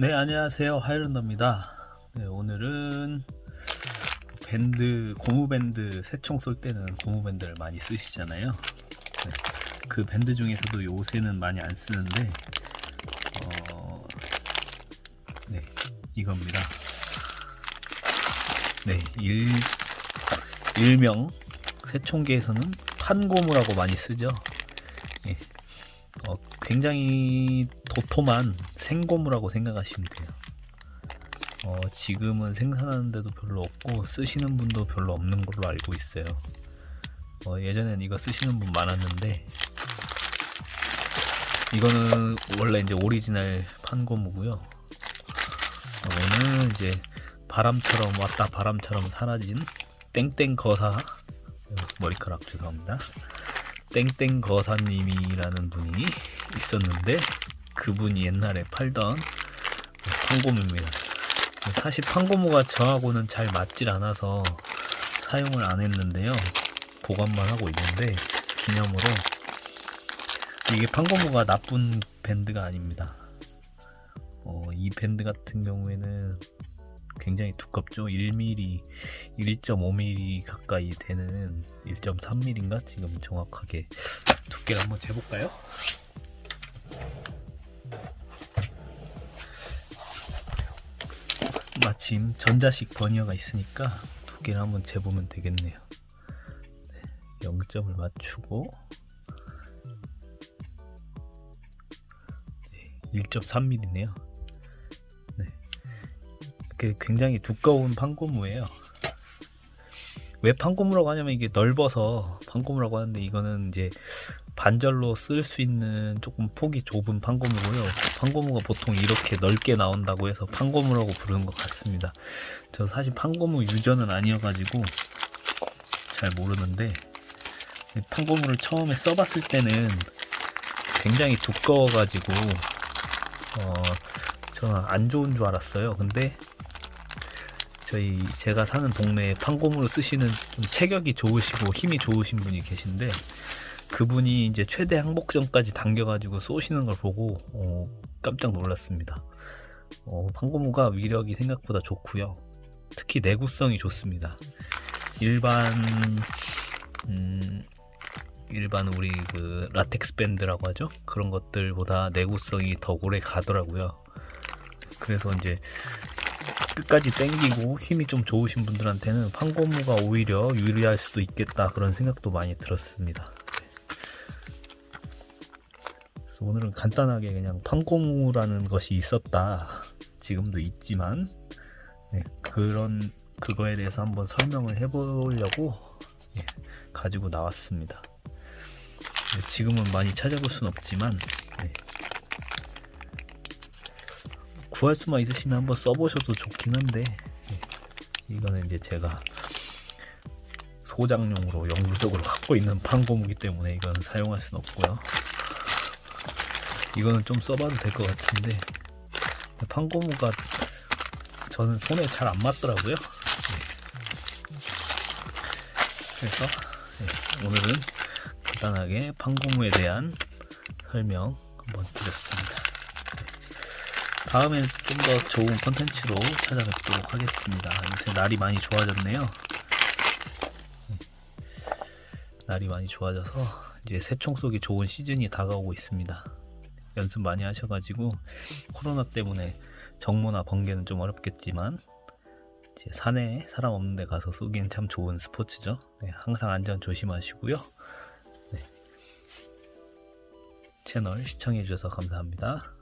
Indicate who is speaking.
Speaker 1: 네, 안녕하세요. 하이런더입니다. 네, 오늘은 밴드, 고무밴드 새총 쏠 때는 고무밴드를 많이 쓰시잖아요. 네, 그 밴드 중에서도 요새는 많이 안 쓰는데, 어, 네, 이겁니다. 네, 일, 일명 새총계에서는 판고무라고 많이 쓰죠. 예, 어, 굉장히 도톰한 생고무라고 생각하시면 돼요. 어, 지금은 생산하는데도 별로 없고 쓰시는 분도 별로 없는 걸로 알고 있어요. 어, 예전엔 이거 쓰시는 분 많았는데 이거는 원래 이제 오리지널 판고무고요. 어, 오늘 이제 바람처럼 왔다 바람처럼 사라진 땡땡 거사 머리카락 죄송합니다. 땡땡 거사님이라는 분이 있었는데 그분이 옛날에 팔던 판고무입니다. 사실 판고무가 저하고는 잘 맞질 않아서 사용을 안 했는데요. 보관만 하고 있는데 기념으로 이게 판고무가 나쁜 밴드가 아닙니다. 어, 이 밴드 같은 경우에는 굉장히 두껍죠. 1mm, 1.5mm 가까이 되는 1.3mm인가 지금 정확하게 두께를 한번 재볼까요? 마침 전자식 버니어가 있으니까 두께를 한번 재보면 되겠네요. 네, 0점을 맞추고 네, 1.3mm네요. 네, 이렇게 굉장히 두꺼운 판고무예요. 왜 판고무라고 하냐면 이게 넓어서 판고무라고 하는데 이거는 이제 반절로 쓸 수 있는 조금 폭이 좁은 판고무고요. 판고무가 보통 이렇게 넓게 나온다고 해서 판고무라고 부르는 것 같습니다. 저 사실 판고무 유저는 아니어가지고 잘 모르는데 이 판고무를 처음에 써봤을 때는 굉장히 두꺼워가지고 어 저는 안 좋은 줄 알았어요. 근데 저희 제가 사는 동네에 판고무를 쓰시는 좀 체격이 좋으시고 힘이 좋으신 분이 계신데 그분이 이제 최대 항복전까지 당겨가지고 쏘시는 걸 보고 어, 깜짝 놀랐습니다. 어, 판고무가 위력이 생각보다 좋고요. 특히 내구성이 좋습니다. 일반 음, 일반 우리 그 라텍스 밴드라고 하죠. 그런 것들보다 내구성이 더 오래 가더라고요. 그래서 이제 끝까지 땡기고 힘이 좀 좋으신 분들한테는 판고무가 오히려 유리할 수도 있겠다 그런 생각도 많이 들었습니다. 그래서 오늘은 간단하게 그냥 판고무라는 것이 있었다. 지금도 있지만 네, 그런 그거에 대해서 한번 설명을 해보려고 예, 가지고 나왔습니다. 네, 지금은 많이 찾아볼 순 없지만 네, 구할 수만 있으시면 한번 써보셔도 좋긴 한데 예, 이거는 이제 제가 소장용으로 영구적으로 갖고 있는 판고무기 때문에 이건 사용할 수는 없고요. 이거는 좀 써봐도 될 것 같은데 판고무가 저는 손에 잘 안 맞더라고요. 네. 그래서 네, 오늘은 간단하게 판고무에 대한 설명 한번 드렸습니다. 다음에 좀 더 좋은 컨텐츠로 찾아뵙도록 하겠습니다. 요새 날이 많이 좋아졌네요. 네. 날이 많이 좋아져서 이제 새총 쏘기 좋은 시즌이 다가오고 있습니다. 연습 많이 하셔가지고 코로나 때문에 정모나 번개는 좀 어렵겠지만 이제 산에 사람 없는 데 가서 쏘기엔 참 좋은 스포츠죠. 네, 항상 안전 조심하시고요. 네. 채널 시청해주셔서 감사합니다.